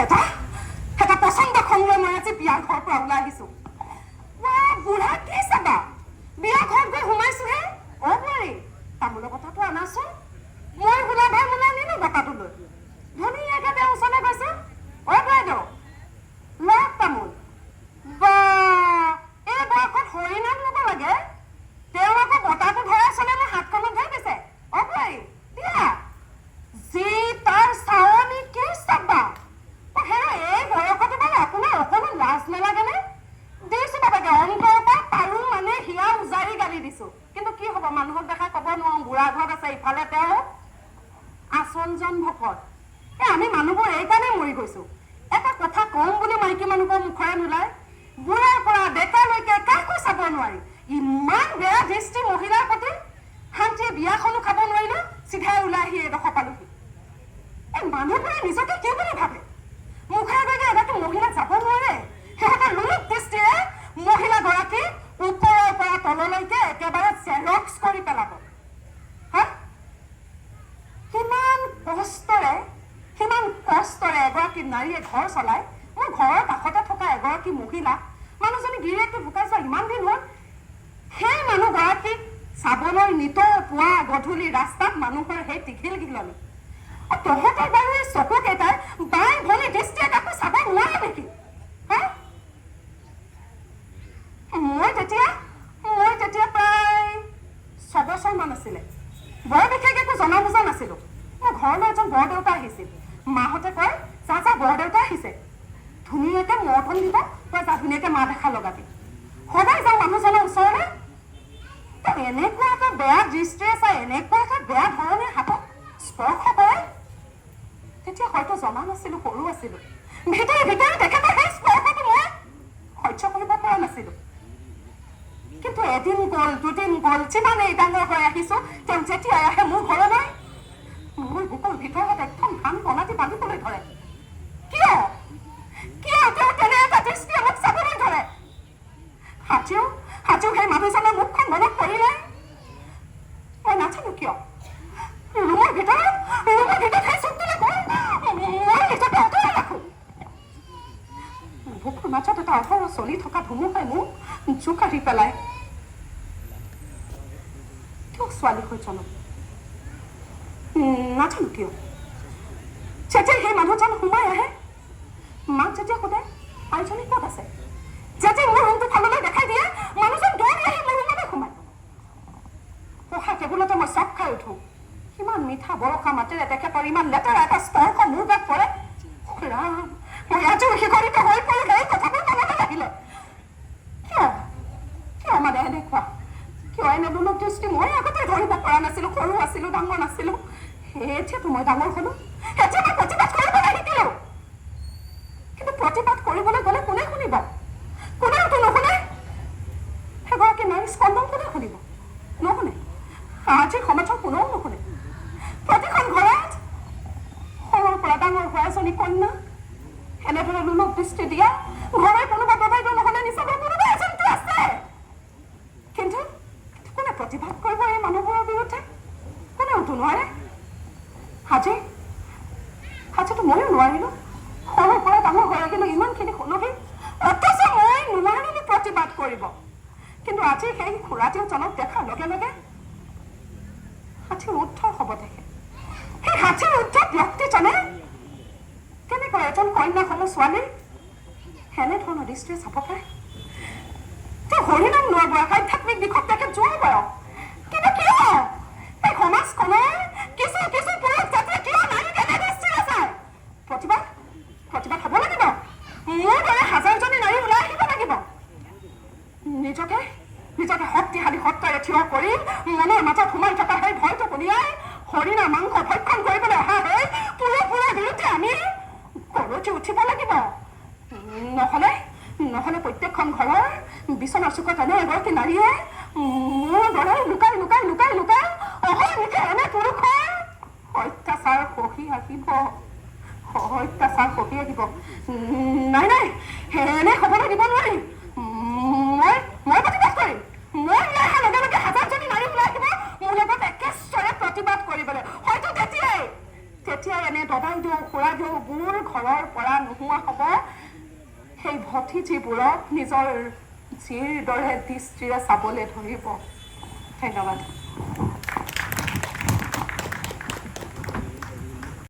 এটা হেতা পচন্দ খং মই আজি বিয়া ঘৰৰ পৰা ওলাই আহিছো। বুঢ়া কি চাবা বিয়া ঘৰত গৈ সোমাইছোহে? অ বোৱাৰী তামোলৰ কথাটো আনাচোন। মানুহক দেখা ক'ব নোৱাৰো বুঢ়া ঘৰত আছে ইফালে তেওঁ আচনজন ভকত। এ আমি মানুহবোৰ এইকাৰণে মৰি গৈছো। এটা কথা কম বুলি মাইকী মানুহৰ মুখৰে নোলায় বুঢ়াৰ পৰা ডেকালৈকে কাকো চাব নোৱাৰি। ইমান বেয়া দৃষ্টি মহিলাৰ প্ৰতি শান্তিয়ে বিয়াখনো খাব নোৱাৰিলো চিধাই ওলাই আহি এডোখৰ পালোহি। এই মানুহবোৰে নিজকে কি বুলি ভাবে? মুখে আগেগে এটাতো মহিলা যাব নোৱাৰে। সিহঁতে লোলুপ দৃষ্টিৰে মহিলাগৰাকী ওপৰৰ পৰা তললৈকে একেবাৰে জেৰক্স কৰি পেলাব। কষ্টৰে কষ্টৰে এগৰাকী নাৰীয়ে ঘৰ চলায়। মোৰ ঘৰৰ কাষতে থকা এগৰাকী মহিলা মানুহজনী গিৰিয়েকটো ঢুকাই যোৱা ইমান দিন হ'ল। সেই মানুহগৰাকীক চাবলৈ নিতৌ পুৱা গধূলি ৰাস্তাত মানুহৰ সেই অ, তহঁতৰ বাৰু এই চকুকেইটাই বাই ভনী দৃষ্টিয়ে কাকো চাব নোৱাৰে নেকি হা মই তেতিয়া মই তেতিয়া প্ৰায় ছবছৰমান আছিলে বৰ বিশেষ একো জনা বুজা নাছিলো। মোৰ ঘৰলৈ এজন বৰদেউতা আহিছিল। মাহঁতে কয় যা যা বৰদেউতা আহিছে। ধুনীয়াকে মৰ্টন দিব তই যা ধুনীয়াকে মা দেখা লগাবি। সদায় যাওঁ মানুহজনৰ ওচৰলৈ? তেওঁ এনেকুৱা এটা বেয়া দৃষ্টিৰে চাই এনেকুৱা এটা বেয়া ধৰণে হাতত স্পৰ্শ কৰে? তেতিয়া হয়তো জনা নাছিলো সৰু আছিলো। ভিতৰি ভিতৰি তেখেতৰ সেই স্পৰ্শটো মই সহ্য কৰিব পৰা নাছিলো। কিন্তু এদিন গ'ল, দুদিন গ'ল যিমানেই ডাঙৰ হৈ আহিছো, তেওঁ যেতিয়া আহে মোৰ ঘৰলৈ, মোৰ বুকুৰ ভিতৰত একদম ধান বনাতি বান্ধিবলৈ ধৰে। কিয়? কিয় তেওঁ তেনে এটা দৃষ্টিয়ে মোক চাবলৈ ধৰে? হাতীও হাতীও সেই মানুহজনৰ মুখখন মনত পৰিলে? মই নাজানো কিয়। ৰুমৰ ভিতৰত ৰুমৰ ভিতৰত সেই চকুটোলে মই মই নিজকে আঁতৰাই ৰাখোঁ। বুকুৰ মাজত এটা অহৰহ চলি থকা ধুমুহাই মোক জোকাৰি পেলায়। ছোৱালী হৈ জনম নাজানো কিয়? যেতিয়া সেই মানুহজন সোমাই আহে। মাক যেতিয়া সোধে, আইজনী ক'ত আছে? যেতিয়া মোৰ ৰুমটো ফাললৈ দেখাই দিয়ে, মানুহজন দৌৰি আহি মোৰ ৰুমতে সোমায় পঢ়া টেবুলতে মই চক খাই উঠো। কিমান মিঠা বৰষা মাতেৰে তেখেতৰ ইমান লেতেৰা এটা স্পৰ্শ মোৰ গাত পৰে। ৰাম, মই আজিও শিখৰিত হৈ পৰিলে, এই কথাবোৰ মনলৈ আহিলে। কিয়? কিয় মানে এনেকুৱা? দৃষ্টি মই আগতে ধৰিব পৰা সৰু আছিলো ডাঙৰ মই ডাঙৰ মই প্ৰতিবাদ কৰিবলৈ শিকিলো কিন্তু প্ৰতিবাদ কৰিবলৈ গ'লে কোনে শুনিব? কোনেওতো নুশুনে? এগৰাকী নাৰী কোনে শুনিব? নুশুনে। আজিৰ সমাজৰ কোনেও নুশুনে। প্ৰতিখন ঘৰত সৰুৰ পৰা ডাঙৰ হোৱা এজনী কন্যা, এনেদৰে লোলক দৃষ্টি দিয়া ঘৰৰ কোনোবা দবাইদেউ নহ'লে নিচাবৰ কোনোবা এজনটো আছে কিন্তু কোনে প্ৰতিবাদ কৰিব এই মানুহবোৰৰ বিৰুদ্ধে? কোনেওতো নোৱাৰে। আজি আজিতো ময়ো নোৱাৰিলো। সৰুৰ পৰা ডাঙৰ হৈ আহিলো, ইমানখিনি শুনহি অথচ মই নোৱাৰিলো প্ৰতিবাদ কৰিব। কিন্তু আজি সেই খুৰাটিজনক দেখাৰ লগে লগে ষাঠিৰ উৰ্ধৰ হ'ব তেখেত সেই ষাঠিৰ উৰ্ধৰ ব্যক্তিজনে কেনেকৈ এজন কন্যা সম ছোৱালী এনেধৰণৰ দৃষ্টিৰে চাব পাৰে? প্ৰতিবাদ হ'ব লাগিব মোৰ দৰে হাজাৰজনী নাৰী ওলাই আহিব লাগিব নিজকে নিজকে শক্তিশালী সত্তাৰে থিয় কৰি মনৰ মাজত সোমাই থকা সেই ভয়টো কলিয়াই হৰিণাৰ মাংস ভক্ষণ কৰিবলৈ অহা হৈ পুৰুষবোৰৰ বিৰুদ্ধে আমি গৰজি উঠিব লাগিব। নহ'লে নহ'লে প্ৰত্যেকখন ঘৰৰ বিচনাৰ চুকত এনে এগৰাকী নাৰীয়ে মোৰ দৰে লুকাই লুকাই লুকাই লুকাই অহৰ্নিশে এনে পুৰুষৰ অত্যাচাৰ সহি আহিব। অত্যাচাৰ সহি আহিব নাই নাই এনে হ'বলৈ দিব নোৱাৰিম মই মই প্ৰতিবাদ কৰিম। মই অহাৰ লগে লগে হাজাৰজনী নাৰী ওলাই আহিব মোৰ লগত একেশ্বৰে প্ৰতিবাদ কৰিবলৈ। হয়তো তেতিয়াই তেতিয়াই এনে দবাই দিওঁ খুৰা দিওঁ বুৰ ঘৰৰ পৰা নোহোৱা হ'ব। সেই ভতিজীবোৰক নিজৰ জীৰ দৰে দৃষ্টিৰে চাবলৈ ধৰিব। ধন্যবাদ।